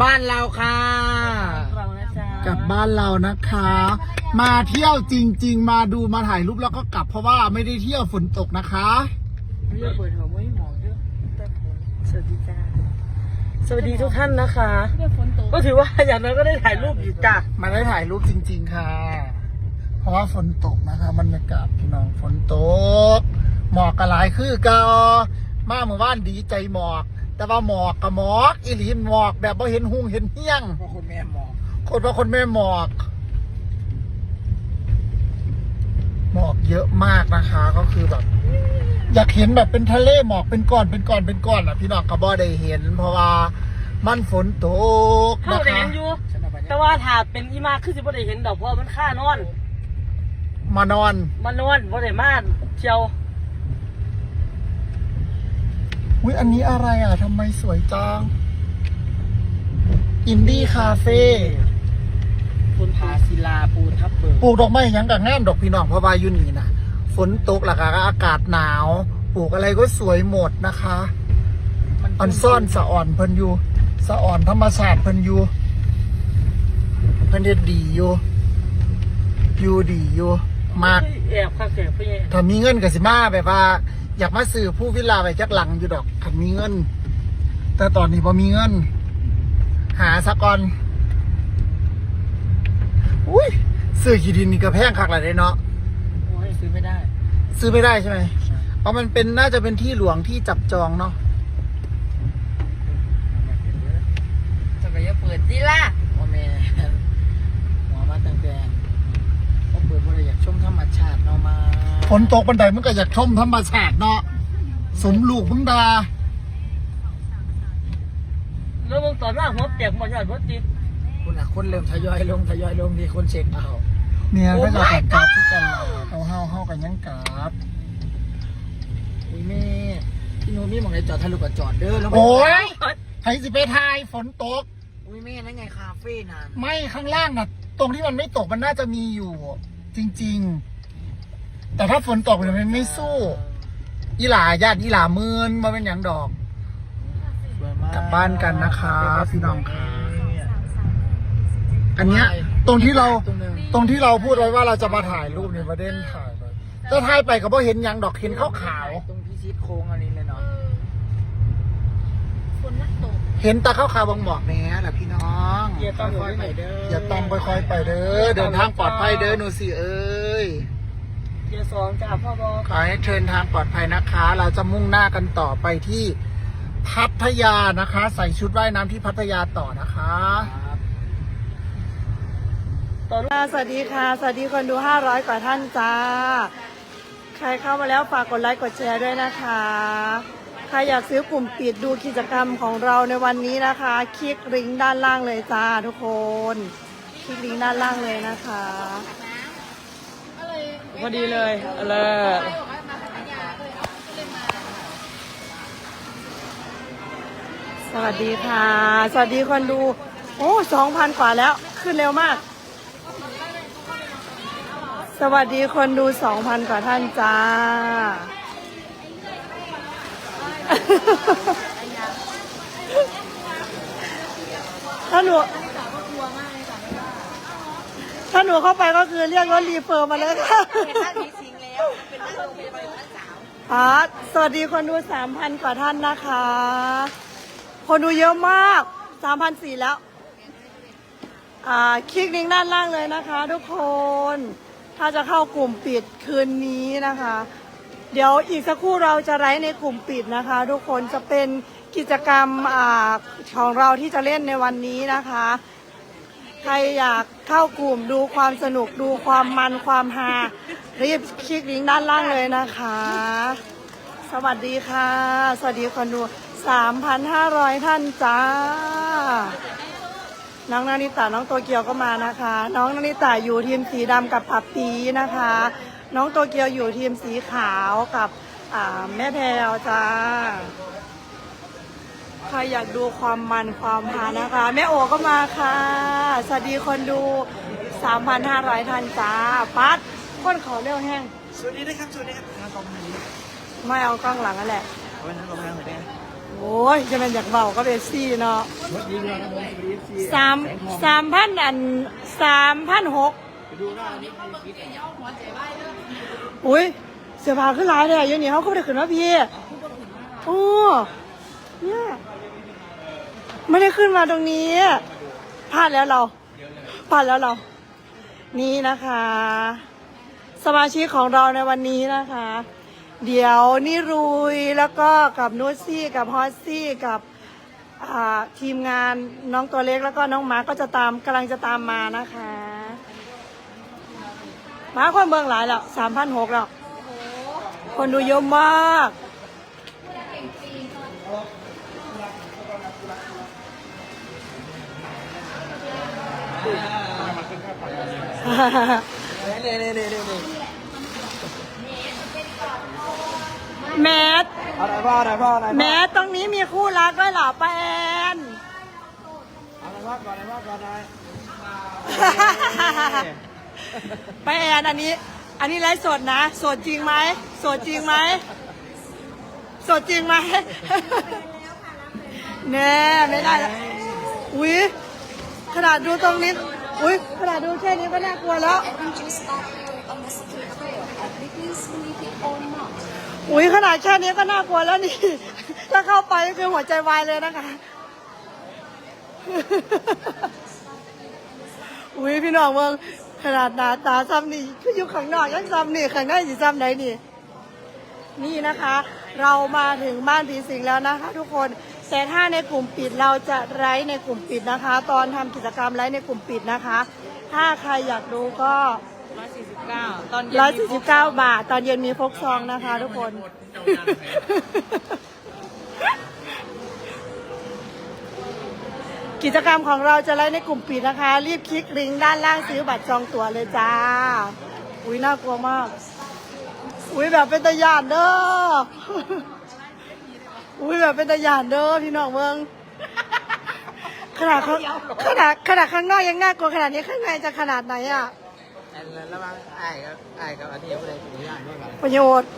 บ้านเราค่ะ เรานะจ๊ะกลับบ้านเรานะคะ มาเที่ยวจริง ๆ มาดูมาถ่ายรูปแล้วก็กลับเพราะว่าไม่ได้เที่ยวฝนตกนะคะเรียกเปิดหัวไม่หมอกเยอะแต่ผมสวัสดีจ้าสวัสดีทุกท่านนะคะก็ถือว่าอย่างนั้นก็ได้ถ่ายรูปอยู่จ้ะมาได้ถ่ายรูปจริง ๆ ค่ะ เพราะว่าฝนตกนะคะบรรยากาศพี่น้องฝนตก หมอกกระหลายคือเกามาเมื่อวานดีใจหมอก แต่ว่าหมอกกับหมอกอีหลีหมอกแบบว่าเห็นหุ่งเห็นเฮี้ยง พ่อคุณแม่หมอกคนว่าคนแม่หมอก หมอกเยอะมากนะคะ ก็คือแบบ อยากเห็นแบบเป็นทะเลหมอกเป็นก้อนเป็นก้อนเป็นก้อนอะ พี่น้องก็บ่ได้เห็น เพราะว่ามันฝนตกเข้านะแดคะงอยู่ ฉันเอาไปแต่ว่าถ้าเป็นอีมาคือสิบ่ได้เห็นดอกเพราะมันค่านอน มานอนมานอนบ่ได้มาเที่ยว อุ้ยอันนี้อะไรอะทำไมสวยจัง อินดี้คาเฟ่คุณพาศิลาปูทับเบิกปลูกดอกไม้หยังกับงามดอกพี่น้องเพราะว่าอยู่นี่นะฝนตกหลักอากาศหนาว ปลูกอะไรก็สวยหมดนะคะ อันซ่อนสะอ่อนเพิ่นอยู่สะอ่อนธรรมชาติเพิ่นอยู่เพิ่นเฮ็ดดีอยู่อยู่ดีอยู่มาก แอบข้างแก่พี่ถ้ามีเงินก็สิมาแบบว่า อยากมาซื้อผู้วิลลาไปจักหลังอยู่ดอกถ้ามีเงิน แต่ตอนนี้พอมีเงิน หาสะก่อน อุ้ยซื้อขี้ดินนี่ก็แพงคักหลายเด้เนาะ โอ้ยซื้อไม่ได้ซื้อไม่ได้ใช่ไหม เพราะมันเป็นน่าจะเป็นที่หลวงที่จับจองเนาะ จะไปจะเปิดดิล่ะว่าแม่หัวมาตั้งแต่ว่าเปิดเพราะเราอยากชมธรรมชาติเนาะมาฝนตกบันไดมันก็อยากชมธรรมชาติเนาะสมลูกมึงดาแล้วมึงตอนหน้าหัวเปียกหมดยอดหัวติดคุณอะคนเริ่มทยอยลงทยอยลงมีคนเช็คเอาเนี่ยโอ้ก็จะ my กลับที่กันเอาเฮาเฮากันยังกลับอุ้ยแม่พี่โนมีหมองในจอดทะลุกับจอดเด้อแล้วโอ้ยใครสิไปทายฝนตกอุ้ยแม่นั่นไงคาเฟ่นานไม่ข้างล่างน่ะ ตรงที่มันไม่ตกมันน่าจะมีอยู่ จริง ๆ แต่ถ้าฝนตกเนี่ยมันไม่สู้อีหลาญาติอีหลามืนมาเป็นอย่างดอก สวยมากกลับบ้านกันนะคะพี่น้องค่ะ อันเนี้ย ตรงที่เรา ตรงนึงตรงที่เราพูดไว้ว่าเราจะมาถ่ายรูปเนี่ยประเด็นถ่ายเลยแต่ถ่ายไปก็บ่เห็นหยังดอกเห็นขาวขาวตรงที่ซีดโค้งอันนี้เลยเนาะ ๆเห็นตาขาวขาวบางหมอกแน่แหละพี่น้องเกียร์ต้องอยู่ค่อยที่ๆไหไปนเด้อ อย่าต้องค่อยๆไปเด้อ เดินทางปลอดภัยเด้อหนูสิเอ้ย เกียร์สองจ้าพ่อบอกขอให้เชิญทางปลอดภัยนะคะ เราจะมุ่งหน้ากันต่อไปที่พัทยานะคะ ใส่ชุดว่ายน้ำที่พัทยาต่อนะคะครับตอนสวัสดีค่ะ สวัสดีคนดู 500 กว่าท่านจ้า ใครเข้ามาแล้วฝากกดไลค์กดแชร์ด้วยนะคะใครอยากซื้อกลุ่มปิดดูกิจกรรมของเราในวันนี้นะคะ คลิกลิงก์ด้านล่างเลยจ้าทุกคน คลิกลิงก์ด้านล่างเลยนะคะ พอดีเลยเลยสวัสดีค่ะ สวัสดีคนดู โอ้สองพันกว่าแล้ว ขึ้นเร็วมาก สวัสดีคนดูสองพันกว่าท่านจ้า ถ้าหนูถ้าหนูเข้าไปก็คือเรียกรถรีเฟอร์มาเลยค่ะอ่าสวัสดีคนดูสามพันกว่าท่านนะคะ คนดูเยอะมากสามพันสี่แล้วอ่าคลิกลิงก์ด้านล่างเลยนะคะ ทุกคน ถ้าจะเข้ากลุ่มปิดคืนนี้นะคะ เดี๋ยวอีกสักครู่เราจะไลฟ์ในกลุ่มปิดนะคะ ทุกคนจะเป็นกิจกรรมอของเราที่จะเล่นในวันนี้นะคะ ใครอยากเข้ากลุ่มดูความสนุกดูความมันความฮารีบคลิกลิงก์ด้านล่างเลยนะคะ สวัสดีค่ะ สวัสดีคนดู 3,500 ท่านจ้า น้องนานิตาน้องโตเกียวก็มานะคะ น้องนานิตาอยู่ทีมสีดำกับปับปีนะคะ น้องโตเกียวอยู่ทีมสีขาวกับอ่าแม่แพรวจ้า ใครอยากดูความมันความฮานะคะ แม่โอก็มาค่ะ สวัสดีคนดู 3,500ท่านจ้า ปัดคนขอเร็วแห้งสวัสดีนะครับสวัสดีครับทางกองนี้ไม่เอากล้องหลังนั่นแหละเอาไว้ทางกองทางหน่อยได้โอ้โอ้ยจะเป็นอยากเบาก็เบสซี่เนาะสามสามพันอันสามพันหกอุ้ยเสียผาขึ้นหลายเลยอยู่นี่เขาก็ไม่ได้ขึ้นมาพี่โอ้เนี่ยไม่ได้ขึ้นมาตรงนี้พลาดแล้วเราพลาดแล้วเรา นี่นะคะ สมาชิกของเราในวันนี้นะคะ เดี๋ยวนี่รุยแล้วก็กับนุชซี่กับฮอสซี่กับทีมงานน้องตัวเล็กแล้วก็น้องหมาก็จะตามกำลังจะตามมานะคะ มาคนเบืองหลายแล้วสามพันหกแล้ว คนดูเยอะมาก เนี่ยเนี่ยเนี่ยเนี่ยแมทเอาไหนพ่อไหนพ่อไหนแมทตรงนี้มีคู่รักด้วยเหรอป้าแอน เอาไหนพ่อก่อนไหนพ่อก่อนไหน ไปแอนอันนี้ อันนี้ไลฟ์สดนะ สดจริงไหม สดจริงไหม สดจริงไหมแน่ไม่ได้แล้วอุ้ยขนาดดูตรงนี้ อุ้ยขนาดดูแค่นี้ก็น่ากลัวแล้ว อุ้ยขนาดแค่นี้ก็น่ากลัวแล้วนี่ ถ้าเข้าไปก็คือหัวใจวายเลยนะคะอุ้ยพี่น้องเมือง ขนาดหนาตาซ้ำนี่คืออยู่ข้างนอกยังซ้ำนี่ข้างในสิซ้ำไหนนี่ นี่นะคะ เรามาถึงบ้านผีสิงแล้วนะคะ ทุกคนแต่ถ้าในกลุ่มปิดเราจะไลฟ์ในกลุ่มปิดนะคะ ตอนทำกิจกรรมไลฟ์ในกลุ่มปิดนะคะ ถ้าใครอยากดูก็ร้อยสี่สิบเก้าตอนเย็นร้อยสี่สิบเก้าบาท ตอนเย็นมีฟกซองนะคะ ทุกคน กิจกรรมของเราจะไลฟ์ในกลุ่มปิดนะคะ รีบคลิกลิงก์ด้านล่างซื้อบัตรจองตั๋วเลยจ้า อุ้ยน่ากลัวมาก อุ้ยแบบเป็นตะยานเด้อ อุ้ยแบบเป็นตะยานเด้อพี่น้องเมืองขนาดเขาขนาดขนาดข้างนอกยังน่ากลัวขนาดนี้ข้างในจะขนาดไหนอะระวังไอ้กับไอ้กับอันนี้ไม่ได้ไม่ได้ไม่ได้ประโยชน์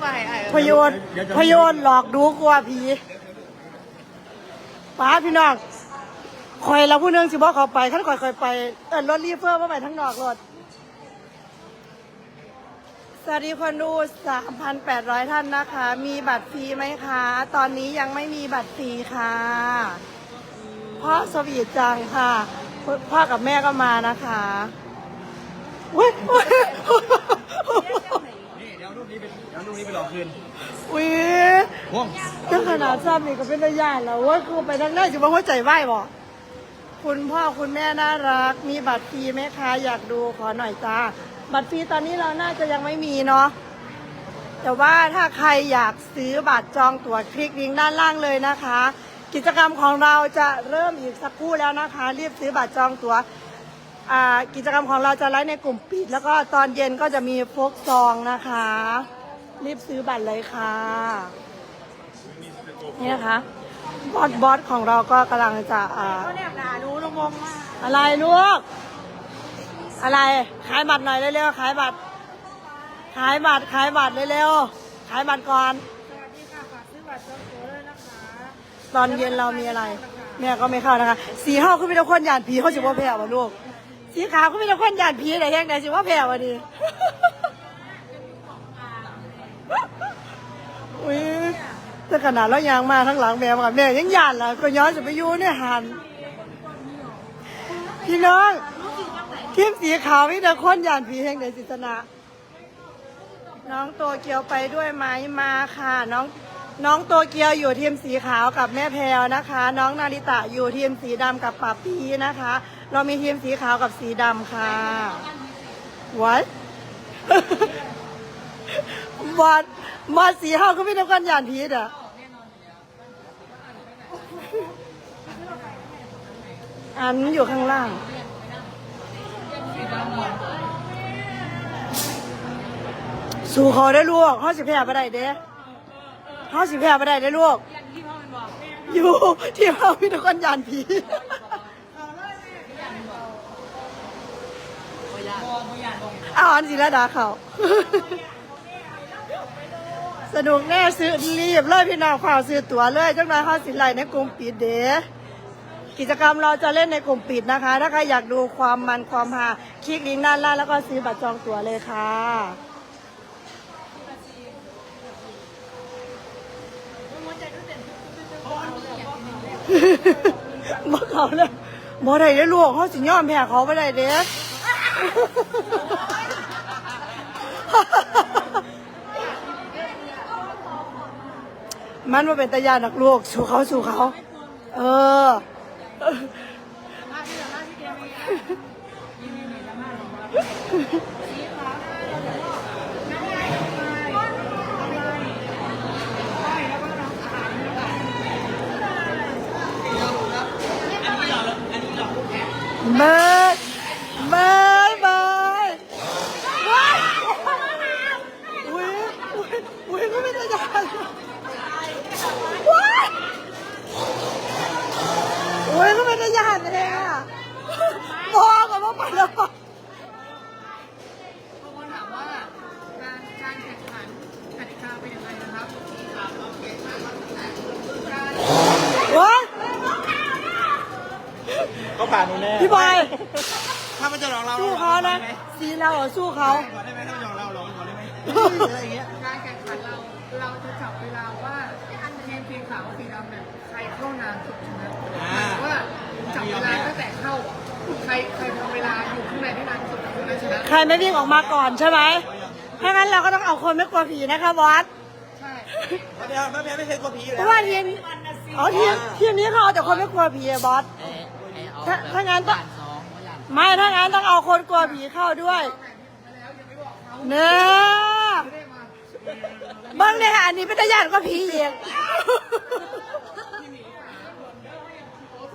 ไม่อ้ประโยชน์ประโยชน์หลอกดูกลัวผีป้าพี่น้อง คอยเราผู้หนึงสิบอกเขาไปขั้นคอยคอยไปเออรถรีเฟอร์มาไปทั้งนอกรถสวัสดีคนดู 3,800 ท่านนะคะ มีบัตรฟรีไหมคะ ตอนนี้ยังไม่มีบัตรฟรีค่ะ พ่อสวีทจังค่ะ พ่อกับแม่ก็มานะคะอุ๊ยอุ๊ยนี่เดี๋ยวรูปนี้เป็นเดี๋ยวรูปนี้ไปหลอกคืนอุ๊ยพ่วงถ้าขนาดซ้ำนี่ก็เป็นระยะแล้วเว่าคือไปทางได้จะมาหัวใจไหวบ่ คุณพ่อคุณแม่น่ารัก มีบัตรฟรีไหมคะ อยากดูขอหน่อยจ้าบัตรฟรีตอนนี้เราน่าจะยังไม่มีเนาะแต่ว่าถ้าใครอยากซื้อบัตรจองตั๋วคลิกลิงก์ด้านล่างเลยนะคะ กิจกรรมของเราจะเริ่มอีกสักครู่แล้วนะคะ รีบซื้อบัตรจองตั๋วกิจกรรมของเราจะไลฟ์ในกลุ่มปิด แล้วก็ตอนเย็นก็จะมีโฟกซองนะคะ รีบซื้อบัตรเลยค่ะนี่นะคะ บอสบอสของเราก็กำลังจะอ่าอะไรลูก อะไร ขายบัตรหน่อยเร็วๆ ขายบัตร ขายบัตร ขายบัตรเร็วๆ ขายบัตรก่อนตอนเย็นเรามีอะไรแม่ก็ไม่เข้านะคะ สีห้าคุณมีแต่คนหยาดผีเขาสิว่าแผ่วะลูก สีขาวคุณมีแต่คนหยาดผีไหนแห้งไหนสิว่าแผ่วะดีอุ้ย แต่ขนาดเรายางมาทั้งหลังแม่กับแม่ยังหยาดล่ะก็ย้อนจะไปอยู่เนี่ยหันพี่น้องทีมสีขาวมีแต่คนหยาดผีแห่งไหนสิชนะน้องโตเกียวไปด้วยไหมมาค่ะ น้องน้องโตเกียวอยู่ทีมสีขาวกับแม่แพรวนะคะ น้องนาริตะอยู่ทีมสีดำกับปับพีนะคะ เรามีทีมสีขาวกับสีดำค่ะ what บอดบอดสีห้าก็ไม่ต้องการยานพีเด้อ อันอยู่ข้างล่าง สู่เขาได้ลูกเขาสิบแพ้ไปได้เด้เขาสิบแพ้ไปได้เด้ลูก อยู่ที่เขาพิธคนยานผีเอาอันสิละดาเขา สนุกแน่ซื้อรีบเลยพี่น้องฝ่ากซื้อตั๋วเลยจังน้อยเขาสิไลในกลุ่มปิดเด้กิจกรรมเราจะเล่นในกลุ่มปิดนะคะ ถ้าใครอยากดูความมันความฮาคลิกลิงก์ด้านล่างแล้วก็ซื้อบัตรจองตั๋วเลยค่ะบ่เขาเลยบ่ได้ได้ลูกเขาสิยอมแพ้เขาบ่ได้เด้ มันว่าเป็นตายานักลูกสู่เขาสู่เขา เออ เบิร์ดเบิร์ดเบิร์ดว้ายอุ้ยอุ้ยอุ้ยก็ไม่ได้ยังว้ายอุ้ยก็ไม่ได้ยังเลยอะบอกกับว่าไปแล้ว บางคนถามว่าการการแข่งขันกติกาเป็นยังไงนะครับ ว้าย ก็ผ่านหนูแน่ พี่บอย ถ้ามันจะหลอกเรา สู้เขานะสี เราเหรอสู้เขาก่อนได้ไหมถ้ามันหลอกเราหลอกก่อนได้ไหมอะไรอย่างเงี้ยการแข่งขันเราเราจะจับเวลาว่าทีมสีขาวสีดำเนี่ยใครเข้านานสุดชนะว่าจับเวลาตั้งแต่เข้าอะใครใครทำเวลาอยู่ข้างในได้นานสุดคนนั้นชนะ ใครไม่วิ่งออกมาก่อนใช่ไหมถ้างั้นเราก็ต้องเอาคนไม่กลัวผีนะคะบอสใช่เดี๋ยวแม่แม่ไม่เคยกลัวผีอยู่เพแล้วราะว่าทีมอ๋อทีมทีมนี้เขาเอาแต่คนไม่กลัวผีอะบอส ถ้าถ้างั้นต้อง ไม่ถ้างั้นต้องเอาคนกลัวผีเข้าด้วย เนอเบิ้งเนี่ยอันนี้เป็นตาญาติก็ผีเอง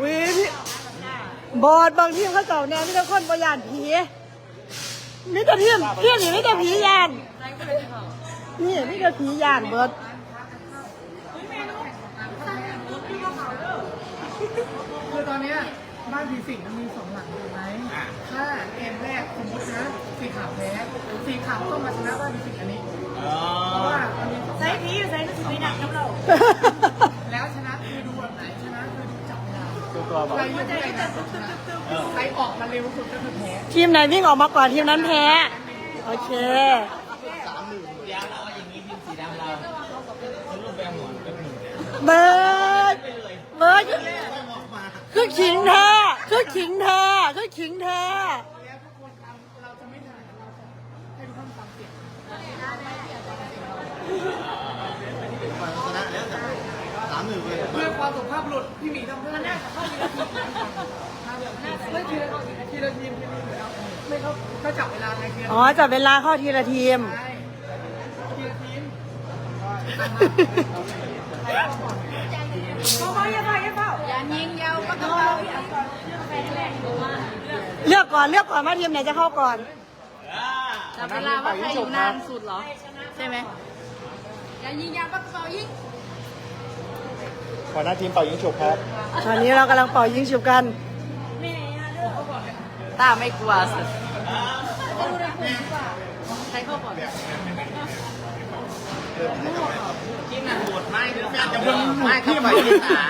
วิพี่บอดบางทีมเขาเจ้าแนวมีแต่คนบ่ยานผีมีแต่ทีมทีมนี่มีแต่ผียานนี่มีแต่ผียานเบิดคือตอนนี้บ้านผีสิงมันมีสองหลังถูกไหม ถ้าเกมแรกสมมตินะสีขาวแพ้สีขาวต้องมาชนะบ้านผีสิงอันนี้เพราะว่ามันมีสองหลังผีอยู่ใส่ก็ถือไม่หนักกับเราแล้วชนะคือดูแบบไหนชนะคือดูจับเวลาตัวตัวบอกใครอยู่ที่ไหนนานสุดชนะใครออกมาเร็วสุดก็คือแพ้ทีมไหนวิ่งออกมาก่อนทีมนั้นแพ้โอเคเบิร์ดเบิร์ดคือขิงแท้คือขิงแท้คือขิงแท้แล้วทุกคนทำเราจะไม่ ก็ขิงเธอก็ขิงเธอเพื่อความสุภาพหลุดพี่หมีทำเพื่อมันน่าจะเข้าทีละทีมไม่ทีละทีละทีมไม่เขาเขาจับเวลาไงทีละอ๋อจับเวลาเข้าทีละทีมใช่ทีละทีมเขาไม่ยังไงเปล่าอย่ายิงยาวก็ต้องเอา ก่อนเลือกก่อนว่าทีมไหนจะเข้าก่อนจับเวลาว่าใครอยู่นานสุดเหรอ ใช่ไหมอย่ายิงยางปักเป่ายิงขอหน้าทีมเป่ายิงฉุบครับ ตอนนี้เรากำลังเป่ายิงฉุบกันต้าไม่กลัวสุดใครเข้าก่อนที่หนักปวดไม่เดี๋ยวจะเพิ่งไม่เข้าไปที่ตา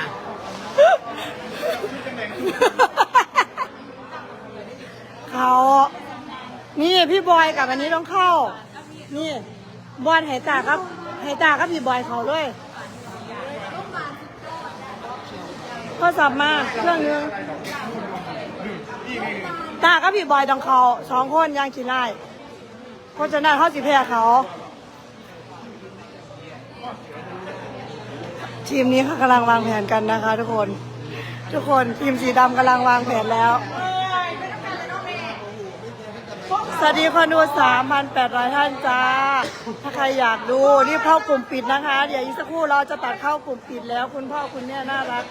เขานี่พี่บอยกับอันนี้ต้องเข้า นี่บอลไหตาครับไหตากับพี่บอยเขาด้วยข้อสอบมาเครื่องนึงตากับพี่บอยต้องเขาสองคนยังกินได้เพราะฉะนั้นเขาสิแพ้เขาทีมนี้เขากำลังวางแผนกันนะคะ ทุกคน ทุกคนทีมสีดำกำลังวางแผนแล้ว สวัสดีคนดู 3,800 ท่านจ้า ถ้าใครอยากดูรีบเข้ากลุ่มปิดนะคะ เดี๋ยวอีกสักครู่เราจะตัดเข้ากลุ่มปิดแล้วคุณพ่อคุณแม่น่ารัก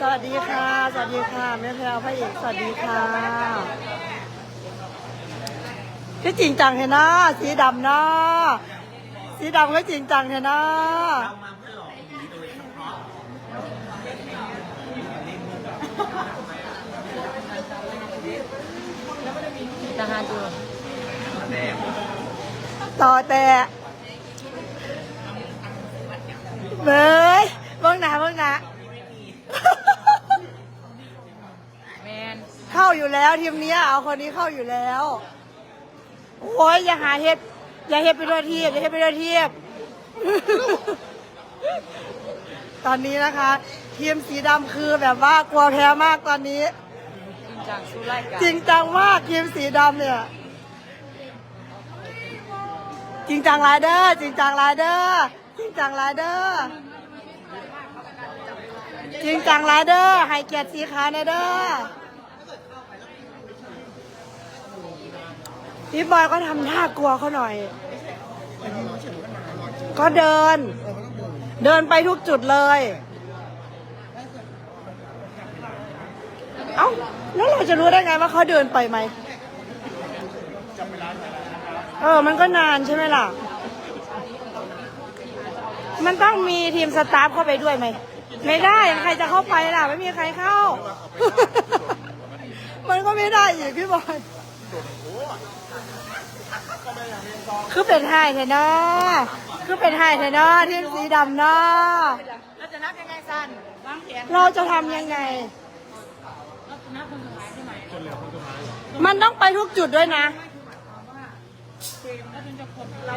สวัสดีค่ะ สวัสดีค่ะแม่แพรวพระเอกสวัสดีค่ะคือจริงจังเห็นนะสีดำนะสีดำก็จริงจังเห็นนะทหารดู ต่อแต่เบยเบ้างหนาเบ้างหนาแมนเข้าอยู่แล้วทีมเนี้ยเอาคนนี้เข้าอยู่แล้วโอ้ยอย่าหาเฮ็ดอย่าเฮ็ดไปด้วยเทียบอย่าเฮ็ดไปด้วยเทียบ ตอนนี้นะคะ ทีมสีดำคือแบบว่ากลัวแพ้มากตอนนี้ จริงจังสู้ไล่กัน จริงจังมากทีมสีดำเนี่ย จริงจังไรเดอร์จริงจังไรเดอร์จริงจังไรเดอร์จริงจังไรเดอร์ให้เกียรติสีขาวนะเด้อพี่บอยก็ทำท่ากลัวเขาหน่อย ก็เดิน เดินไปทุกจุดเลย เอ้า แล้วเราจะรู้ได้ไงว่าเขาเดินไปไหมเออ มันก็นานใช่ไหมล่ะ มันต้องมีทีมสตาฟเข้าไปด้วยไหม ไม่ได้ ใครจะเข้าไปล่ะ ไม่มีใครเข้า มันก็ไม่ได้อีกพี่บอย คือเป็นไฮเทนอคือเป็นไฮเทนอทีมสีดำเนาะเราจะนับยังไงซันวางแผนเราจะทำยังไง มันต้องไปทุกจุดด้วยนะ แล้วถึงจะคนเรา